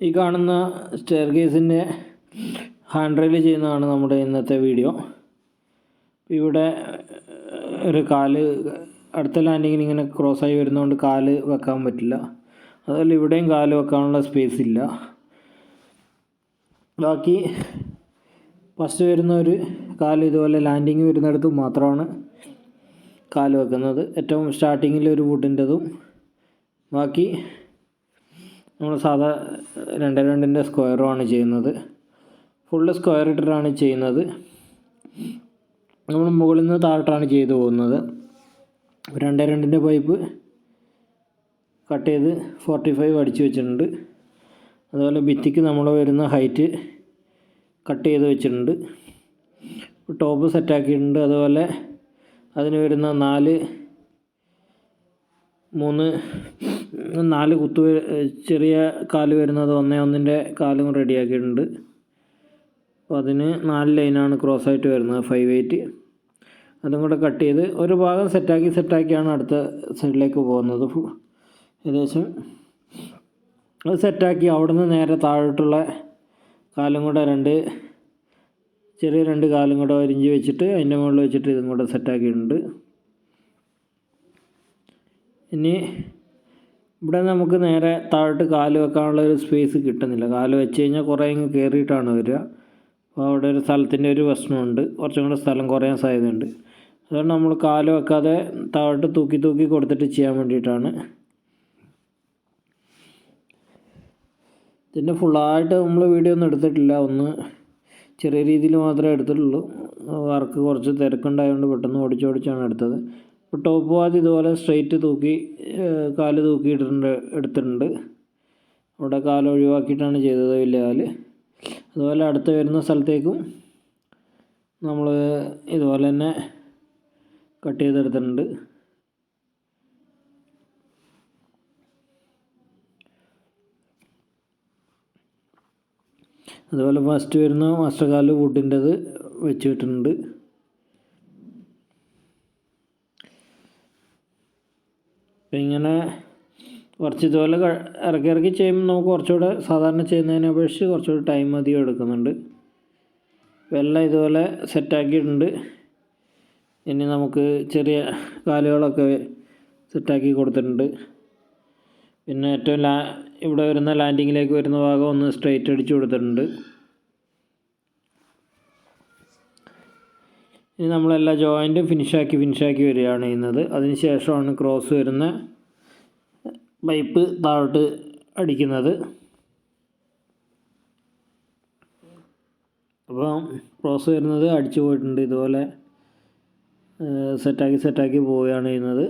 ഈ കാണുന്ന സ്റ്റെയർ കേസിന്റെ ഹാൻഡ് റെയിൽ ചെയ്യുന്നതാണ് നമ്മുടെ ഇന്നത്തെ വീഡിയോ ഇവിടെ ഒരു കാൽ അടുത്ത ലാൻഡിങ്ങിന് ഇങ്ങനെ ക്രോസായി വരുന്നതുകൊണ്ട് കാൽ വെക്കാൻ പറ്റില്ല. അതുപോലെ ഇവിടെയും കാൽ വെക്കാനുള്ള സ്പേസ് ഇല്ല. ബാക്കി ഫസ്റ്റ് വരുന്ന ഒരു കാൽ ഇതുപോലെ ലാൻഡിങ് വരുന്നിടത്ത് മാത്രമാണ് കാൽ വെക്കുന്നത്. ഏറ്റവും സ്റ്റാർട്ടിങ്ങിൽ ഒരു വുഡിന്റെതും ബാക്കി നമ്മൾ സാധാ രണ്ട് രണ്ടിന്റെ സ്ക്വയറുമാണ് ചെയ്യുന്നത്. ഫുള്ള് സ്ക്വയർ ഇട്ടിട്ടാണ് ചെയ്യുന്നത്. നമ്മൾ മുകളിൽ നിന്ന് താഴ്ത്താണ് ചെയ്തു പോകുന്നത്. രണ്ട് രണ്ടിന്റെ പൈപ്പ് കട്ട് ചെയ്ത് ഫോർട്ടി ഫൈവ് അടിച്ച് വെച്ചിട്ടുണ്ട്. അതുപോലെ ഭിത്തിക്ക് നമ്മൾ വരുന്ന ഹൈറ്റ് കട്ട് ചെയ്ത് വെച്ചിട്ടുണ്ട്. ടോപ്പ് സെറ്റാക്കിയിട്ടുണ്ട്. അതുപോലെ അതിന് വരുന്ന നാല് മൂന്ന് നാല് കുത്തു ചെറിയ കാൽ വരുന്നത് ഒന്നേ ഒന്നിന്റെ കാലും റെഡിയാക്കിയിട്ടുണ്ട്. അപ്പോൾ അതിന് നാല് ലൈനാണ് ക്രോസ് ആയിട്ട് വരുന്നത് ഫൈവ് എയ്റ്റ്. അതും കൂടെ കട്ട് ചെയ്ത് ഒരു ഭാഗം സെറ്റാക്കി സെറ്റാക്കിയാണ് അടുത്ത സൈഡിലേക്ക് പോകുന്നത്. ഏകദേശം അത് സെറ്റാക്കി അവിടെ നിന്ന് നേരെ താഴോട്ടുള്ള കാലും കൂടെ രണ്ട് ചെറിയ രണ്ട് കാലും കൂടെ ഒരിഞ്ച് വെച്ചിട്ട് അതിന്റെ മുകളിൽ വെച്ചിട്ട് ഇതും കൂടെ സെറ്റാക്കിയിട്ടുണ്ട്. ഇനി ഇവിടെ നമുക്ക് നേരെ താഴോട്ട് കാൽ വെക്കാനുള്ള ഒരു സ്പേസ് കിട്ടുന്നില്ല. കാൽ വെച്ച് കഴിഞ്ഞാൽ കുറേ ഇങ്ങ് കയറിയിട്ടാണ് വരിക. അപ്പോൾ അവിടെ ഒരു സ്ഥലത്തിന്റെ ഒരു പ്രശ്നമുണ്ട്. കുറച്ചും കൂടെ സ്ഥലം കുറയാൻ സാധ്യതയുണ്ട്. അതുകൊണ്ട് നമ്മൾ കാൽ വെക്കാതെ താഴോട്ട് തൂക്കി തൂക്കി കൊടുത്തിട്ട് ചെയ്യാൻ വേണ്ടിയിട്ടാണ്. ഇതിന്റെ ഫുള്ളായിട്ട് നമ്മൾ വീഡിയോ ഒന്നും എടുത്തിട്ടില്ല. ഒന്ന് ചെറിയ രീതിയിൽ മാത്രമേ എടുത്തിട്ടുള്ളൂ. വർക്ക് കുറച്ച് തിരക്കുണ്ടായതുകൊണ്ട് പെട്ടെന്ന് ഓടിച്ചോടിച്ചാണ് എടുത്തത്. ടോപ്പ് വാച്ച് ഇതുപോലെ സ്ട്രെയിറ്റ് തൂക്കി കാൽ തൂക്കിയിട്ടുണ്ട് എടുത്തിട്ടുണ്ട്. അവിടെ കാൽ ഒഴിവാക്കിയിട്ടാണ് ചെയ്തത് വലിയ കാൽ. അതുപോലെ അടുത്ത് വരുന്ന സ്ഥലത്തേക്കും നമ്മൾ ഇതുപോലെ തന്നെ കട്ട് ചെയ്തെടുത്തിട്ടുണ്ട്. അതുപോലെ ഫസ്റ്റ് വരുന്ന മാസ്റ്റർ കാൽ വുഡിന്റെത് വെച്ചിട്ടുണ്ട് അപ്പം ഇങ്ങനെ കുറച്ച് ഇതുപോലെ ഇറക്കി ഇറക്കി ചെയ്യുമ്പോൾ നമുക്ക് കുറച്ചുകൂടെ സാധാരണ ചെയ്യുന്നതിനെ അപേക്ഷിച്ച് കുറച്ചുകൂടെ ടൈം അധികം എടുക്കുന്നുണ്ട്. വെള്ളം ഇതുപോലെ സെറ്റാക്കിയിട്ടുണ്ട് ഇനി നമുക്ക് ചെറിയ കാലുകളൊക്കെ സെറ്റാക്കി കൊടുത്തിട്ടുണ്ട്. പിന്നെ ഏറ്റവും ലാ ഇവിടെ വരുന്ന ലാൻഡിങ്ങിലേക്ക് വരുന്ന ഭാഗം ഒന്ന് സ്ട്രെയിറ്റ് അടിച്ച് കൊടുത്തിട്ടുണ്ട്. ഇനി നമ്മളെല്ലാ ജോയിന്റും ഫിനിഷാക്കി ഫിനിഷാക്കി വരികയാണ് ചെയ്യുന്നത്. അതിന് ശേഷമാണ് ക്രോസ് വരുന്ന പൈപ്പ് താഴോട്ട് അടിക്കുന്നത്. അപ്പം ക്രോസ് വരുന്നത് അടിച്ചു പോയിട്ടുണ്ട്. ഇതുപോലെ സെറ്റാക്കി സെറ്റാക്കി പോവുകയാണ് ചെയ്യുന്നത്.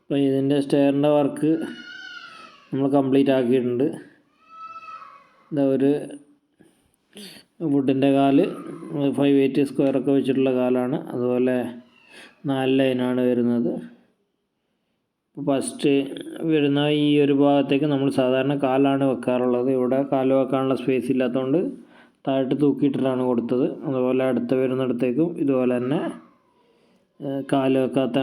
അപ്പോൾ ഇതിന്റെ സ്റ്റെയറിന്റെ വർക്ക് നമ്മൾ കംപ്ലീറ്റ് ആക്കിയിട്ടുണ്ട്. ഇതാ ഒരു വുഡിന്റെ കാൽ ഫൈവ് എയ്റ്റ് സ്ക്വയർ ഒക്കെ വെച്ചിട്ടുള്ള കാലാണ്. അതുപോലെ നാല് ലൈനാണ് വരുന്നത്. ഫസ്റ്റ് വരുന്ന ഈ ഒരു ഭാഗത്തേക്ക് നമ്മൾ സാധാരണ കാലാണ് വെക്കാറുള്ളത്. ഇവിടെ കാൽ വെക്കാനുള്ള സ്പേസ് ഇല്ലാത്തതുകൊണ്ട് താഴോട്ട് തൂക്കിയിട്ടിട്ടാണ് കൊടുത്തത്. അതുപോലെ അടുത്ത് വരുന്നിടത്തേക്കും ഇതുപോലെ തന്നെ കാൽ വെക്കാത്ത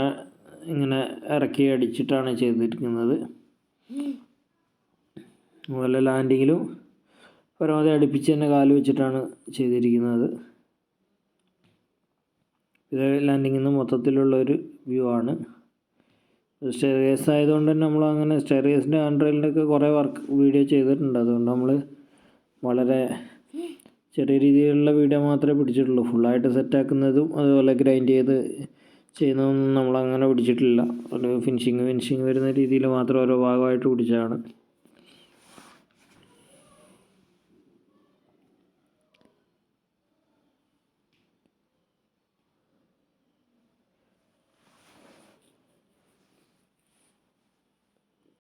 ഇങ്ങനെ ഇറക്കി അടിച്ചിട്ടാണ് ചെയ്തിരിക്കുന്നത്. അതുപോലെ ലാൻഡിങ്ങിലും പരമാവധി അടുപ്പിച്ച് തന്നെ കാൽ വെച്ചിട്ടാണ് ചെയ്തിരിക്കുന്നത്. ഇത് ലാൻഡിങ്ങിൽ നിന്ന് മൊത്തത്തിലുള്ള ഒരു വ്യൂ ആണ്. സ്റ്റെയർവേസ് ആയതുകൊണ്ട് തന്നെ നമ്മൾ അങ്ങനെ സ്റ്റെയർവേസിന്റെ ഹാൻഡ് റെയിലിന്റെ ഒക്കെ കുറേ വർക്ക് വീഡിയോ ചെയ്തിട്ടുണ്ട്. അതുകൊണ്ട് നമ്മൾ വളരെ ചെറിയ രീതിയിലുള്ള വീഡിയോ മാത്രമേ പിടിച്ചിട്ടുള്ളൂ. ഫുള്ളായിട്ട് സെറ്റാക്കുന്നതും അതുപോലെ ഗ്രൈൻഡ് ചെയ്ത് ചെയ്യുന്നതൊന്നും നമ്മളങ്ങനെ പിടിച്ചിട്ടില്ല. ഒരു ഫിനിഷിങ് ഫിനിഷിങ് വരുന്ന രീതിയിൽ മാത്രം ഓരോ ഭാഗമായിട്ട് പിടിച്ചതാണ്.